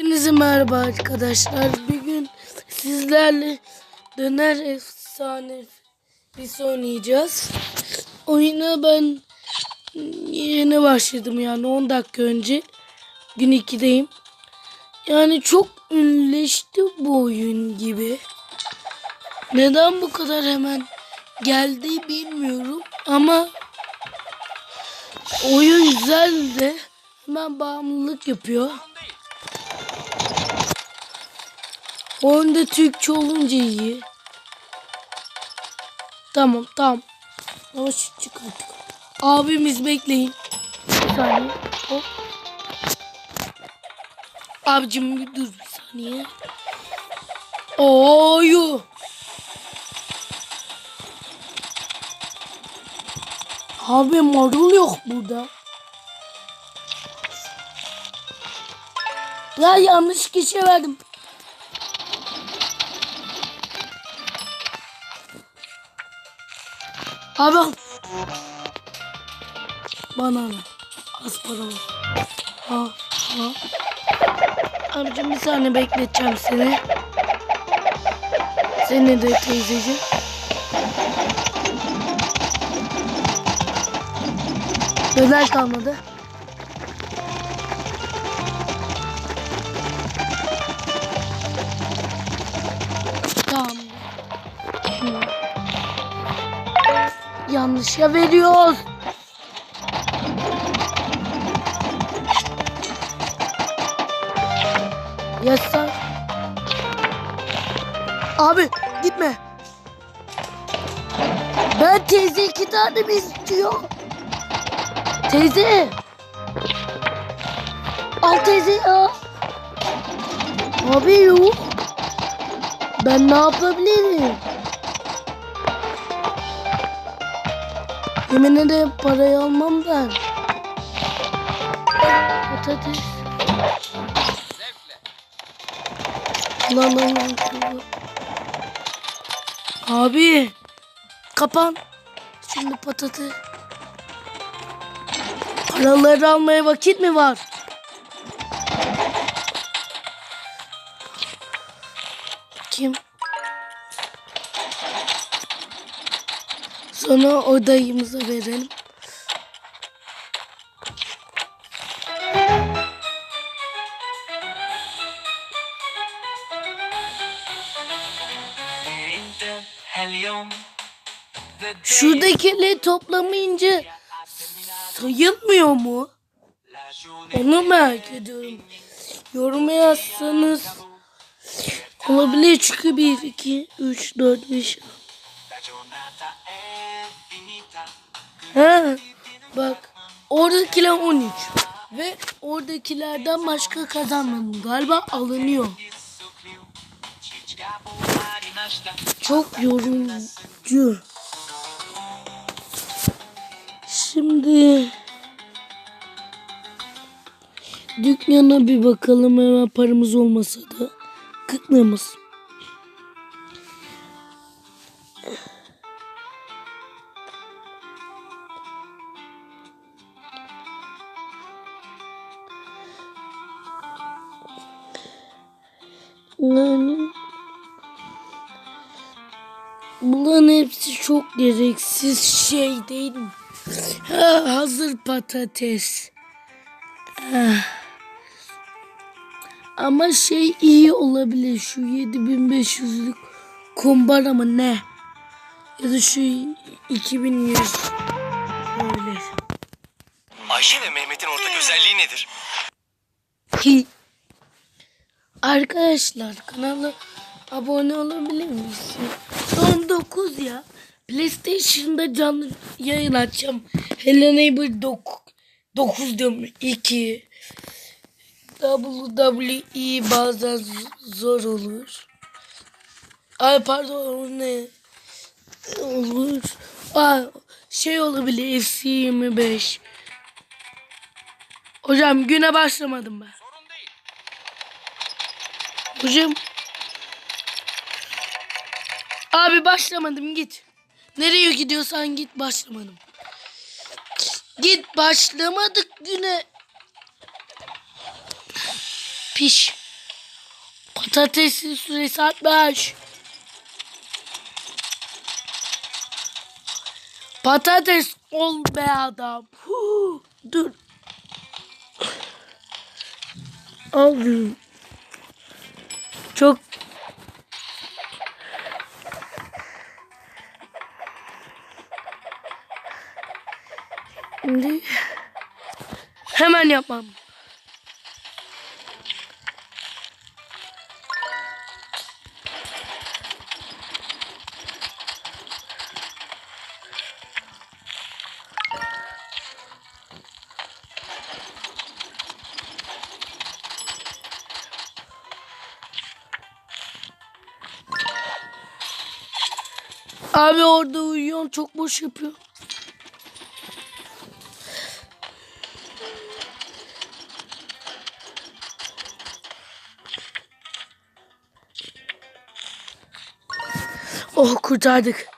Hepinize merhaba arkadaşlar. Bugün sizlerle döner efsane biz oynayacağız. Oyuna ben yeni başladım yani 10 dakika önce. Gün 2'deyim. Yani çok ünleşti bu oyun gibi. Neden bu kadar hemen geldi bilmiyorum ama oyun güzel de hemen bağımlılık yapıyor. Oyunda Türkçe olunca iyi. Tamam tamam. Yavaş çık artık. Abimiz bekleyin. Bir saniye. Hop. Abicim bir dur bir saniye. Oyu. Abi marul yok burada. Ya yanlış kişiye verdim. Abi al. Bana al. Az para var. Ha, ha. Abicim bir saniye bekleteceğim seni. Seni de teyzeciğim. Döner kalmadı. Yanlışa veriyoruz. Yasak. Abi gitme. Ben teyze iki tane mi istiyor? Teyze. Al teyze ya. Abi yok. Ben ne yapabilirim? Yemin ederim parayı almam ben. Patates. Lan lan lan. Abi. Kapan. Şimdi patates. Paraları almaya vakit mi var? Kim? Sonra o dayımıza verelim. Şuradakileri toplamayınca sayılmıyor mu? Onu merak ediyorum. Yoruma yazsanız olabilir çünkü 1, 2, 3, 4, 5, Ha, bak oradakiler 13 ve oradakilerden başka kazanmadım. Galiba alınıyor. Çok yorucu. Şimdi dükkana bir bakalım hemen paramız olmasa da kıtlığımız. Hepsi çok gereksiz şey değil mi? Ha, hazır patates. Ah. Ama şey iyi olabilir şu 7500'lük kumbara mı ne? Ya da şu 2100 böyle. Ayşe ve Mehmet'in ortak özelliği nedir? Hi. Arkadaşlar kanala abone olabilir misin? Son 9 ya. PlayStation'da canlı yayın açacağım. Hello Neighbor 9 diyorum 2. WWE bazen zor olur. Ay pardon o ne? Olur. Aa, şey olabilir FC 25. Hocam güne başlamadım ben. Hocam. Abi başlamadım git. Nereye gidiyorsan git başlamadım. Git başlamadık güne. Piş. Patatesin süresi 60. Patates ol be adam. Huu, dur. Aldım. Çok hemen yapmam. Abi orada uyuyorsun çok boş yapıyor. Oh kurtardık.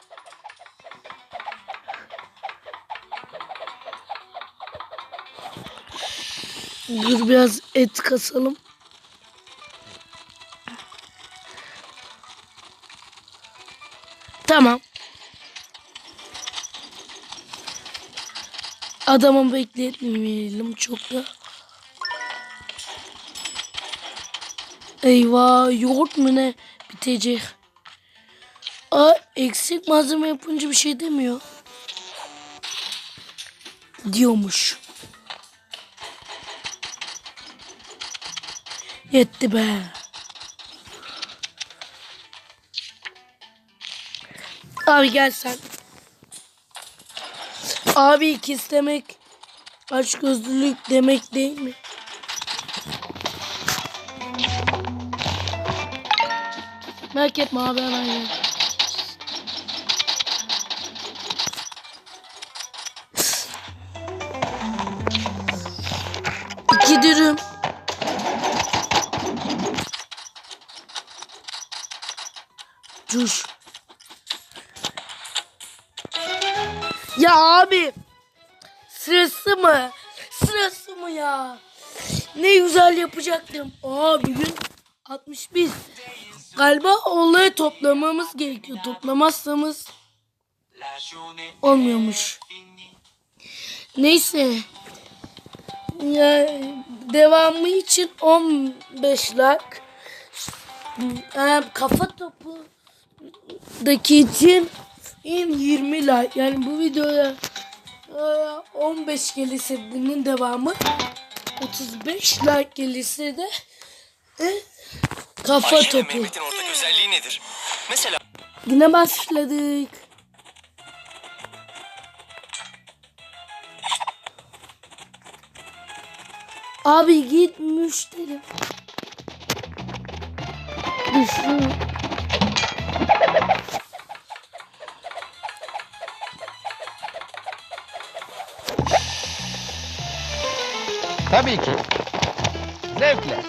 Dur biraz et kasalım. Tamam. Adamı bekletmeyelim çok da. Eyvah yoğurt mu ne bitecek. Aa eksik malzeme yapınca bir şey demiyor. Diyormuş. Yetti be. Abi gel sen. Abi ikiz demek aç gözlülük demek değil mi? Merak etme abi hemen gel. Cuş. Ya abi. Sırası mı? Sırası mı ya? Ne güzel yapacaktım. Aa bugün 61. Galiba onları toplamamız gerekiyor. Toplamazsamız olmuyormuş. Neyse. Ya, devamı için 15 lak. Ee, kafa topu için 20 like. Yani bu videoya e, 15 gelirse bunun devamı 35 like gelirse de e, kafa Ayşe topu. Mehmet'in ortak özelliği nedir? Mesela Yine başladık. Abi git müşteri. Düşün. Tabii ki. Zevkle.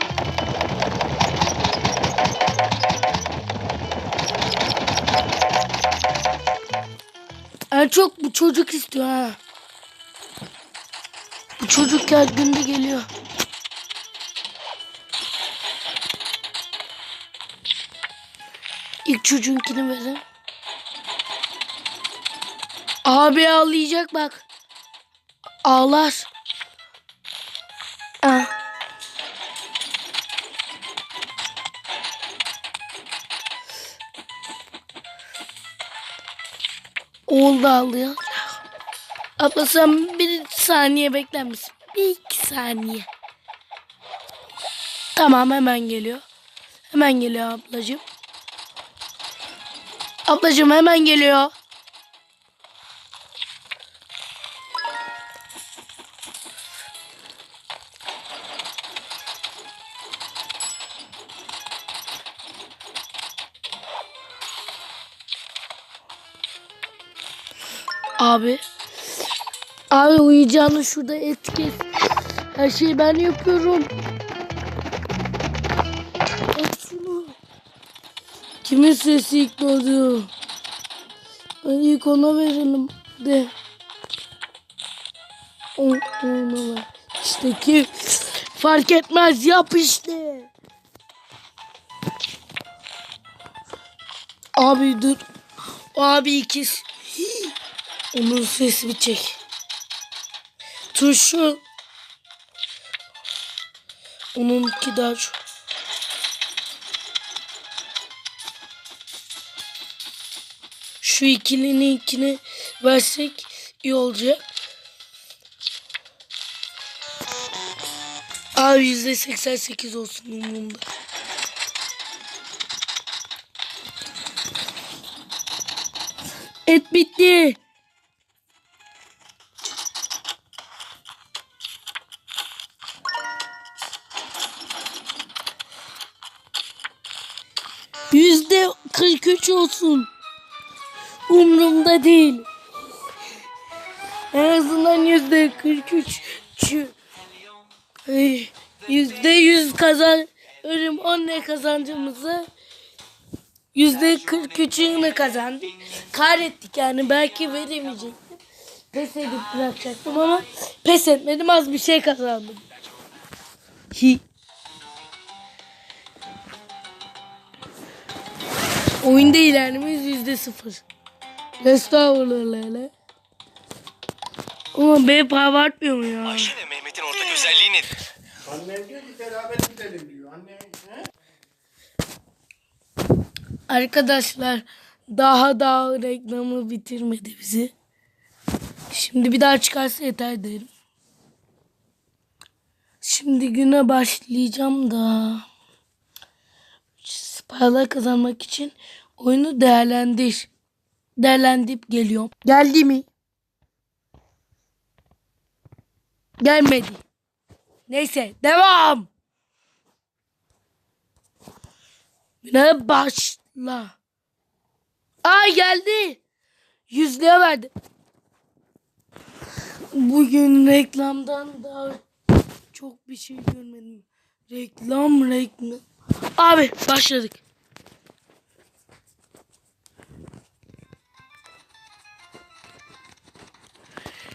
En çok bu çocuk istiyor ha. Bu çocuk her günde geliyor. Çocuğunkini verin. Abi ağlayacak bak. Ağlar. Ah. Oğul da ağlıyor. Abla sen bir saniye bekler misin? Bir iki saniye. Tamam hemen geliyor. Hemen geliyor ablacığım. Ablacığım hemen geliyor. Abi. Abi uyuyacağını şurada et kes. Her şeyi ben yapıyorum. Kimin sesi ilk doğdu? İlk ona verelim de. O, ona ver. İşte ki fark etmez yap işte. Abi dur. Abi ikiz. Onun sesi bir çek. Turşu. Onunki daha çok. Şu ikilinin ikini versek iyi olacak. Abi yüzde seksen sekiz olsun umurumda. Et bitti. Yüzde 43 olsun. Umurumda değil. En azından yüzde 43 şu Ay, yüzde yüz kazan ölüm on ne kazancımızı yüzde 43'ünü kazandık. Kahrettik yani belki veremeyecektim. Pes edip bırakacaktım ama pes etmedim az bir şey kazandım. Hi. Oyunda ilerlememiz yüzde sıfır. Estağfurullah. Ama beni abartmıyor mu ya? Ayşe ve Mehmet'in ortak özelliği nedir? Annem diyor ki beraber gidelim diyor. Anne he? Arkadaşlar daha daha reklamı bitirmedi bizi. Şimdi bir daha çıkarsa yeter derim. Şimdi güne başlayacağım da. Paralar kazanmak için oyunu değerlendir. Değerlendirip geliyorum. Geldi mi? Gelmedi. Neyse devam. Güne başla. Ay geldi. Yüzlüğe verdi. Bugün reklamdan daha çok bir şey görmedim. Reklam reklam. Abi başladık.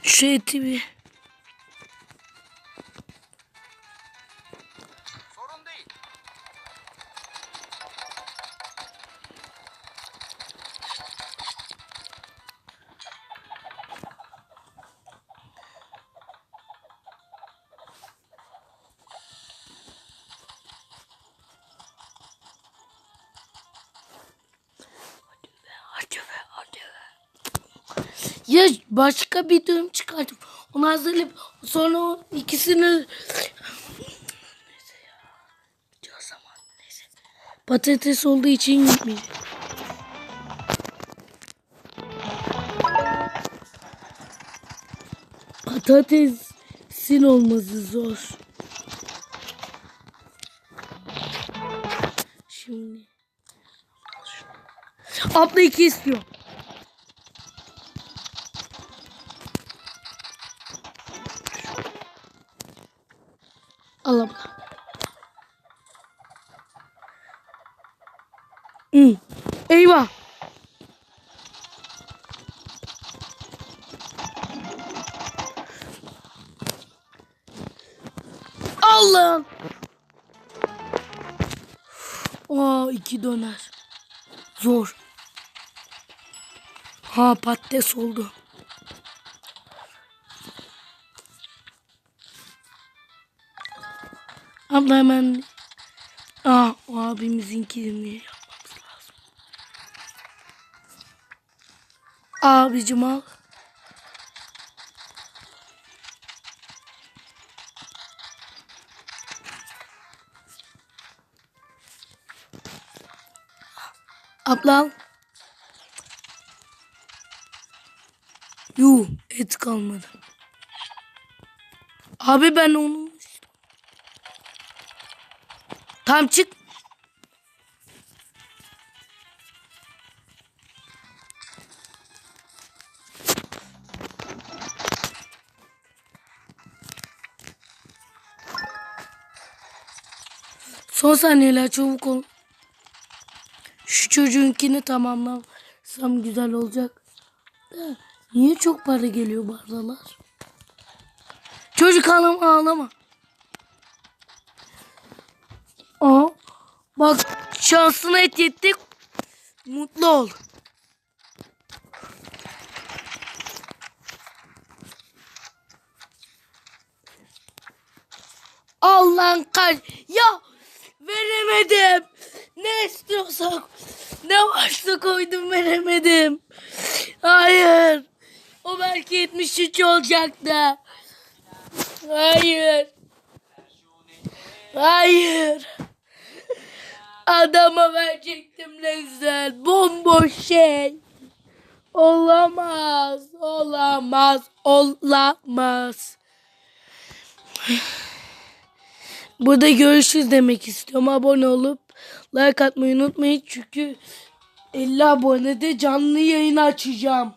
Eti başka bir düğüm çıkartıp onu hazırlayıp sonra o ikisini neyse ya. O zaman neyse. Patates olduğu için gitmeyecek. Patatesin olması zor. Şimdi Abla iki istiyor. Al abla. Hı. Eyvah. Allah'ım. Aa iki döner. Zor. Ha patates oldu. Abla hemen Aa, o abimizinkini yapmamız lazım. Abicim al. Abla al. Yuh et kalmadı. Abi ben onu Tam çık. Son saniyeler çabuk ol. Şu çocuğunkini tamamlasam güzel olacak. Niye çok para geliyor bu aralar? Çocuk ağlama ağlama. Aa, bak şansına et yetti. Mutlu ol. Allah'ın kal. Ya veremedim. Ne istiyorsak ne varsa koydum veremedim. Hayır. O belki 73 olacaktı. Hayır. Hayır. Adama verecektim ne güzel. Bomboş şey. Olamaz. Olamaz. Olamaz. Burada görüşürüz demek istiyorum. Abone olup like atmayı unutmayın. Çünkü 50 abonede canlı yayın açacağım.